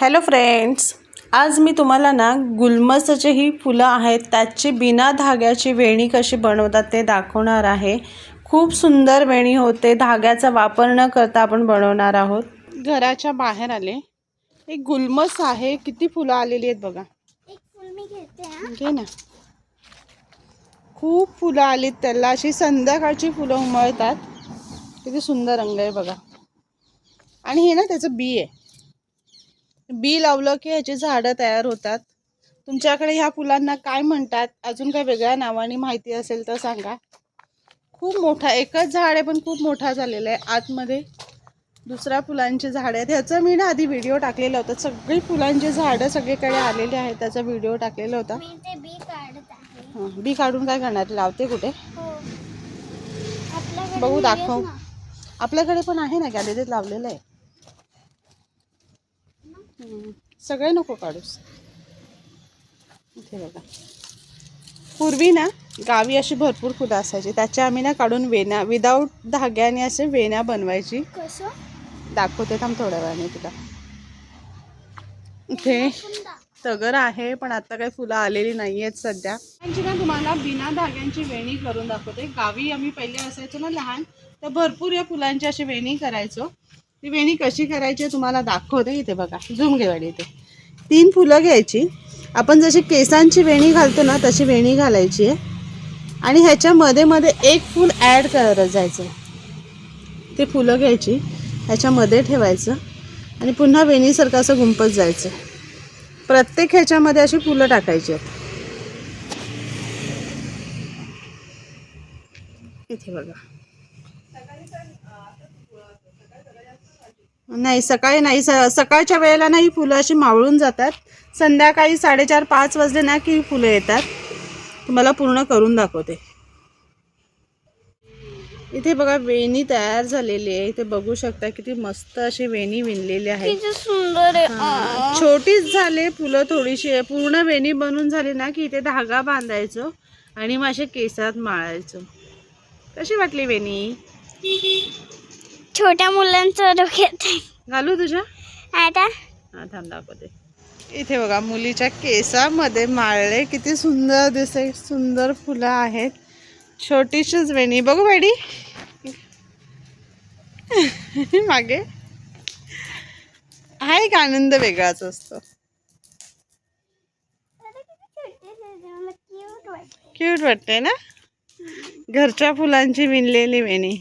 Hello friends आज मी तुम्हाला ना गुलमसाचे ही फुलं आहेत त्याची बिना धाग्याची वेणी कशी बनवतात ते दाखवणार आहे. खूप सुंदर वेणी होते धाग्याचा वापर न करता आपण बनवणार आहोत. घराच्या बाहेर आले. एक गुलमस आहे किती फुलं आलेली आहेत बघा. एक फुल मी घेते हा. घे ना. खूप फुलं आलीत त्याला अशी संध्याकाळची फुलं उमळतात. किती सुंदर रंग आहे बघा. आणि हे ना त्याचं बी आहे. बी लावलं की ह्याची झाडं तयार होतात. तुमच्याकडे ह्या फुलांना काय म्हणतात? अजून काही वेगळ्या नावाने माहिती असेल तर सांगा. खूप मोठा एकच झाड आहे पण खूप मोठा झालेला आहे आतमध्ये. दुसऱ्या फुलांची झाडं आहेत. ह्याचा मी ना आधी व्हिडिओ टाकलेला होता. सगळी फुलांची झाडं सगळीकडे आलेली आहेत. त्याचा व्हिडिओ टाकलेला होता. बी हं, काढून काय करणार? लावते कुठे? हो. बघू दाखव. आपल्याकडे पण आहे ना गॅलरीत लावलेलं आहे. सगळे नको काढूस. इथे बघा. पूर्वी ना गावी अशी भरपूर फुलं असायची. त्याच्या आम्ही ना काढून वेण्या विदाऊट धाग्याने असे वेण्या बनवायची. दाखवते थांब थोड्या वेळाने तुला. इथे तगर आहे पण आता काही फुलं आलेली नाही आहेत सध्या. त्यांची ना तुम्हाला बिना धाग्यांची वेणी करून दाखवते. गावी आम्ही पहिले असायचो ना लहान तर भरपूर या फुलांची अशी वेणी करायचो. ती वेणी कशी करायची तुम्हाला दाखवते. इथे बघा झूम घेवाडी इथे. तीन फुलं घ्यायची. आपण जशी केसांची वेणी घालतो ना तशी वेणी घालायची आहे. आणि ह्याच्यामध्ये मध्ये एक फूल ॲड करत जायचं. ते फुलं घ्यायची ह्याच्यामध्ये ठेवायचं आणि पुन्हा वेणीसारखं असं गुंपत जायचं. प्रत्येक ह्याच्यामध्ये अशी फुलं टाकायची आहेत. इथे बघा. नाही सकाळी नाही स सकाळच्या वेळेला ना ही फुलं अशी मावळून जातात. संध्याकाळी साडेचार पाच वाजले ना की फुलं येतात. तुम्हाला पूर्ण करून दाखवते. इथे बघा वेणी तयार झालेली आहे. इथे बघू शकता किती मस्त अशी वेणी विणलेली आहे. सुंदर आहे. छोटीच झाले फुलं थोडीशी. आहे पूर्ण वेणी बनून झाली ना की इथे धागा बांधायचो आणि मग असे केसात माळायचो. कशी वाटली वेणी? छोट्या मुलांचं डोक्यात. घालू तुझ्या? आता? हा थांब दाखवते. इथे बघा मुलीच्या केसामध्ये माळले किती सुंदर दिसते सुंदर फुलं आहेत. छोटीशीच वेणी बघू वेडी मागे. हा एक आनंद वेगळाच असतो. क्यूट वाटते ना? घरच्या फुलांची विणलेली वेणी.